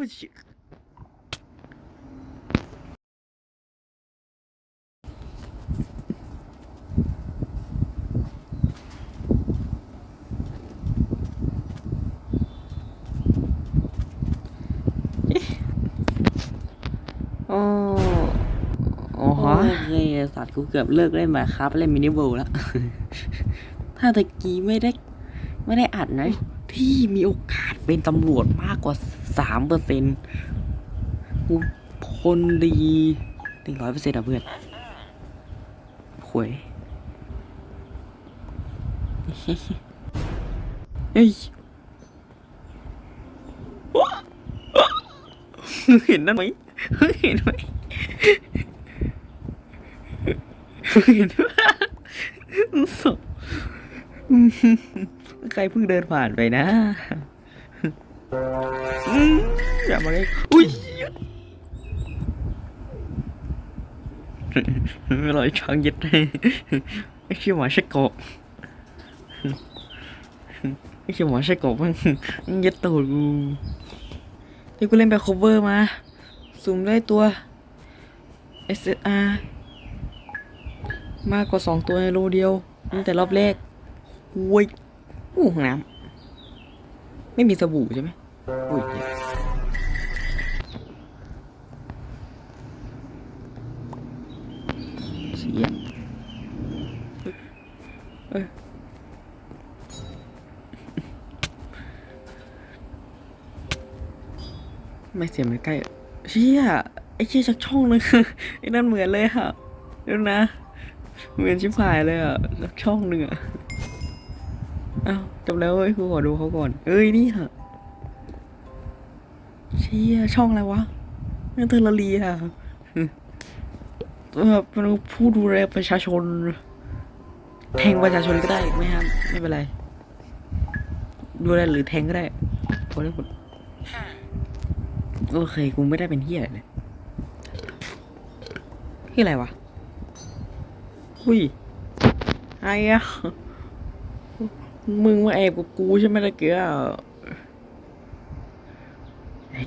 อ้ยชิเอ๊ะโอ้โอ้โหเฮ้ยสัตว์กูเกือบเลิกเล่นมาครับเล่นมินิเวิลด์แล้ว ถ้าตะกี้ไม่ได้ ไม่ได้อัดนะ ที่มีโอกาสเป็นตำรวจมากกว่า สามเปอร์เซ็นต์คนดีหนึ่งร้อยเปอร์เซ็นต์อะเพื่อนหวยเฮ้ยเห็นนั่นไหมเห็นไหมเห็นไหมศพใครเพิ่งเดินผ่านไปนะ อืมอย่ามาเลยอุ้ยไม่ลอยช้างยึดไม่ใช่หมาใช่กบไม่ใช่หมาใช่กบมันยึดตูดกูที่กูเล่นไป cover มาซูมได้ตัว SSR มากกว่าสองตัวในโลเดียวตั้งแต่รอบแรกโอ้ยอู้ห้องน้ำไม่มีสบู่ใช่ไหม อุ้ยเสียเอ้ยไม่เสียงมันใกล้เชี่ยไอ้เชี่ยจากช่องนึงไอ้นั่นเหมือนเลยอะดี๋ยวนะ เหมือนชิบหายเลยอะจากช่องหนึ่งอะอ้าวจบแล้วเว้ยกูขอดูเขาก่อน เอ้ยนี่ฮะ เชี่ยช่องอะไรวะนั่นเทอร์ลาเรียแบบเป็นผู้ดูแลประชาชน แทงประชาชนก็ได้ไม่ห้ามไม่เป็นไร ดูแลหรือแทงก็ได้พอได้หมดโอเคกูไม่ได้เป็นเฮียอะไรเลยที่อะไรวะอุ้ยไอ้อะมึงมาแอบกับกูใช่ไหมตะเกียไอ้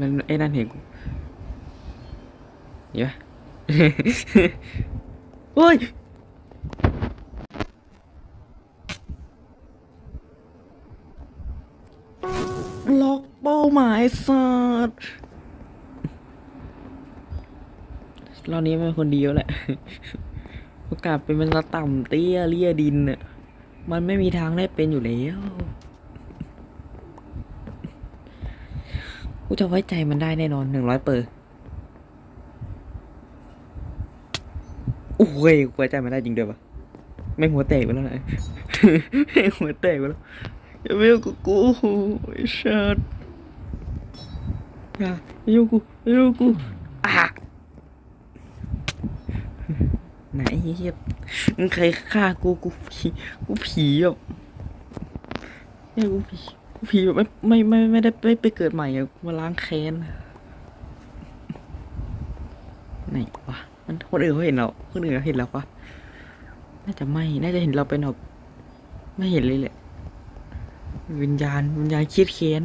นั่นไอ้นั่นเห็นกูเห็นปะเฮ้ยล็อกเป้าหมายสัตว์รอบนี้เป็นคนเดียวแหละโอกาสเป็นมันละต่ำเตี้ยเลี่ยดินน่ะ มันไม่มีทางได้เป็นอยู่แล้ว กูจะไว้ใจมันได้แน่นอนหนึ่งร้อยเปอร์โอ้ยกูไว้ใจมันได้จริงด้วยปะไม่หัวแตกไปแล้วนะไม่งหัวแตกไปแล้วอย่าไปยุ่งกับกูไอ้ชัดอย่าอย่ายุ่งกูอย่ายุ่งกูอะไหนเฮียมึงใครฆ่ากูกูผีกูผีแบบเนี่ยกูผี ผีแบบไม่ไม่ไม่ไม่ได้ไม่ไปเกิดใหม่อะมาล้างแค้นไหนวะมันคนอื่นเขาเห็นเราคนอื่นเขาเห็นเราปะน่าจะไม่ น่าจะเห็นเราเป็นแบบไม่เห็นเลยแหละ วิญญาณ วิญญาณคิดเค้น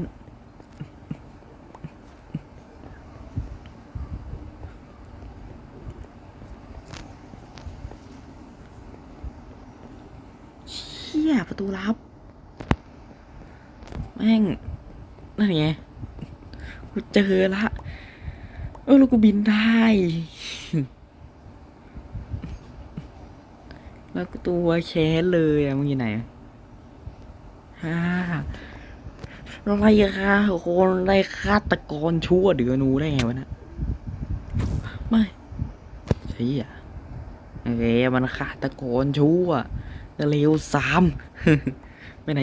เชี่ยประตูลับ แม่งนั่นไงกูเจอละเออล้วกูบินได้ แล้วก็ตัวแค้นเลยอะมึงอยู่ไหนฮ่าอะไรอะคะคนอะไรฆาตกรชั่วเดือนูได้ไงวะนะไม่ใช่อะเอ้ยมันฆาตกรชั่วเร็วสามไปไหน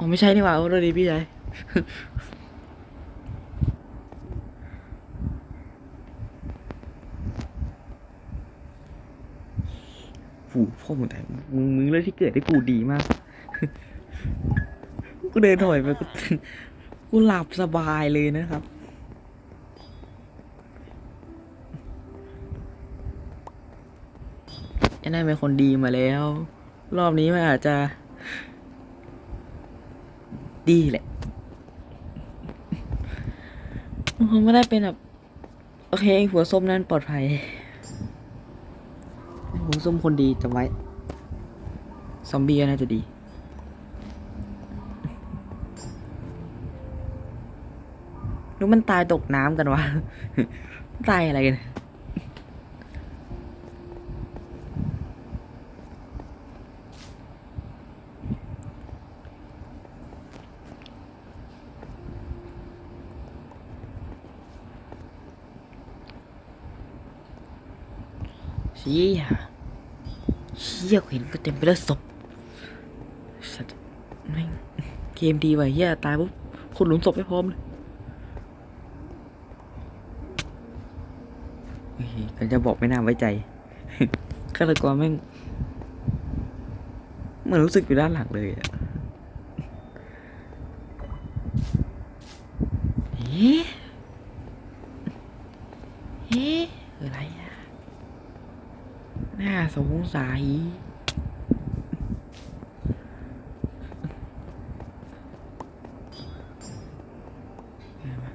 อะอ๋อไม่ใช่นี่หว่าโอ้โทษดีพี่ชายผูพ่อมึงแต่มึงมึงเลือกที่เกิดให้กูดีมาก กูเดินถอยไปกูกูหลับสบายเลยนะครับจะได้เป็นคนดีมาแล้ว รอบนี้มันอาจจะ ดีแหละมันคงไม่ได้เป็นแบบโอเคหัวส้มนั่นปลอดภัยหัวส้มคนดีจำไว้ซอมบี้น่าจะดีหรือมันตายตกน้ำกันวะตายอะไรกัน เชี่ยเชี่ยเห็นก็เต็มไปด้วยศพสัตว์แม่งเกมดีว่ะเฮียตายปุ๊บคนหลุมศพไม่พร้อมเลยกันจะบอกไม่น่าไว้ใจฆาตกรแม่งเหมือนรู้สึกอยู่ด้านหลังเลยอะเฮ้อะไรอะ น่า สงสัย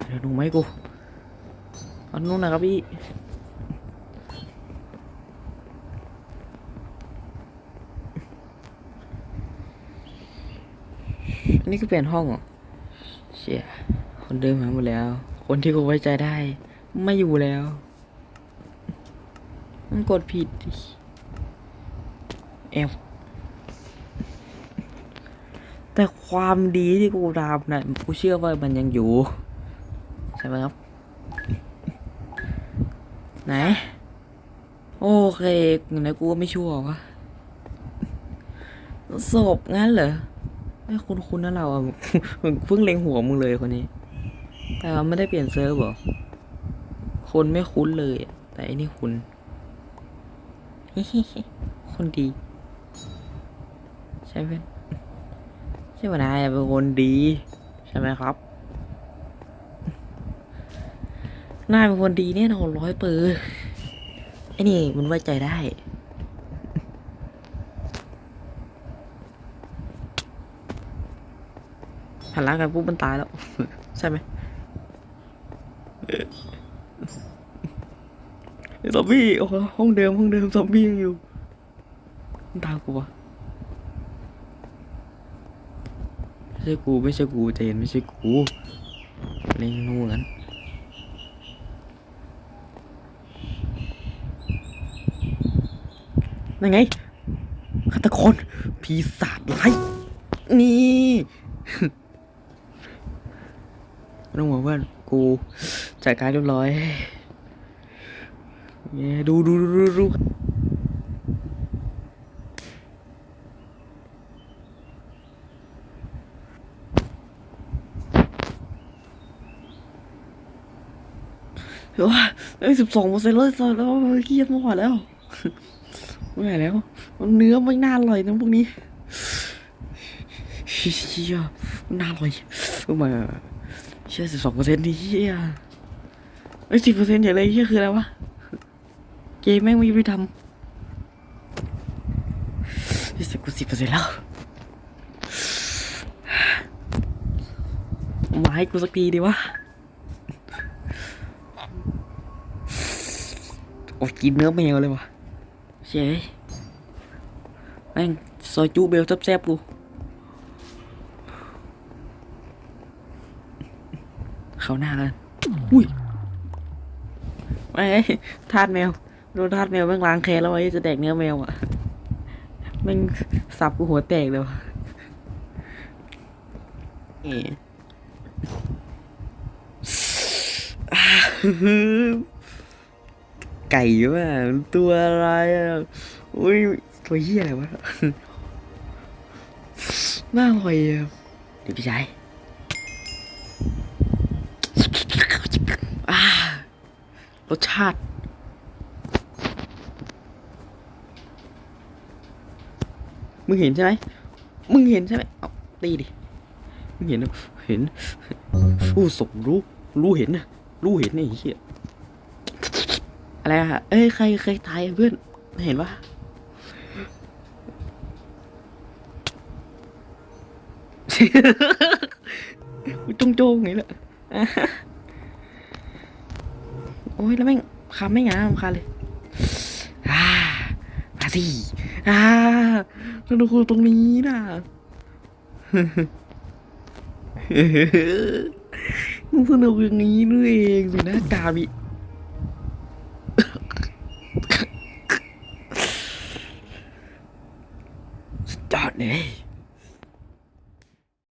เดี๋ยวดูไหมกูอันนู้นนะครับพี่อันนี้คือเปลี่ยนห้องเหรอ เชี่ย คนเดิมหายหมดแล้ว คนที่กูไว้ใจได้ ไม่อยู่แล้ว มันกดผิด เอฟแต่ความดีที่กูทำนะ่ะกูเชื่อว่ามันยังอยู่ ใช่ไหมครับ ไหน โอเคไหนกูก็ไม่ชั่ววะศพงั้นเหรอไม่คุ้นคุ้นๆนะเราอะมึงเพิ่งเล็งหัวมึงเลยคนนี้ แต่ไม่ได้เปลี่ยนเซิร์ฟหรอ คนไม่คุ้นเลย แต่อันนี้คุ้นคนดี ช่ไหมใช่ไหมนายเป็นคนดี ใช่ไหมครับนายเป็นคนดีเนี่ยนอนร้อยเปอร์ไอ้นี่มันไว้ใจได้หันหล้างกันปุ๊บมันตายแล้ว ใช่ไหมซอมบี้โอ้โหห้องเดิมห้องเดิมซอมบี้ยังอยู่ มันตามกูวะไม่ ใช่กูไม่ใช่กูเจนไม่ใช่กูเล่นนู่นงั้นนั่นไงฆาตกรปีศาจร้ายนี่ต้องห่วงเพื่อนกูจัดการเรียบร้อยเย้ดูดูดูดู เดี๋ยวว่าไอ้สิบสองเปอร์เซ็นต์เลยแล้วเกียดไม่ไหวแล้วไม่ไหวแล้ว เนื้อไม่น่าอร่อยนะพวกนี้เชี่ยมันน่าอร่อยเออมาเชื่อสิบสองเปอร์เซ็นต์นี่เฮียไอ้สิบเปอร์เซ็นต์อย่างไรเฮียคืออะไรวะ เกมแม่งไม่ยุติธรรมรู้สึกกูสิบเปอร์เซ็นต์แล้วมาให้กูสักทีดีวะ โอ้ย กินเนื้อแมวเลยวะเช่ยแม่งซอยจูเบลแซ่บๆกูเข้าหน้าเลยอุ้ยไม่ทาดแมวโดนทาดแมวแม่งล้างแค้นแล้วไอ้จะแดกเนื้อแมวอะแม่งสับกูหัวแตกเลยวะนี่อ่า ไก่ว่ะตัวอะไรอะอุ้ยตัวเหี้ยอะไรวะน่าอร่อยอะเดี๋ยวพี่ชายอ่ารสชาติมึงเห็นใช่ไหม มึงเห็นใช่ไหมเอาตีดิ มึงเห็น เห็นอู้สมรู้ รู้เห็นนะ รู้เห็นนี่ไอ้เหี้ย อะไรอะเอ้ยใครเคยตายเพื่อนเห็นปะจงโจงอย่างนี้แหละโอ้ยแล้วแม่งคำไม่งามคาเลยอ่ามาสิอ่าสนุกตรงนี้นะสนุกอย่างนี้นี่เองสินะการ 네.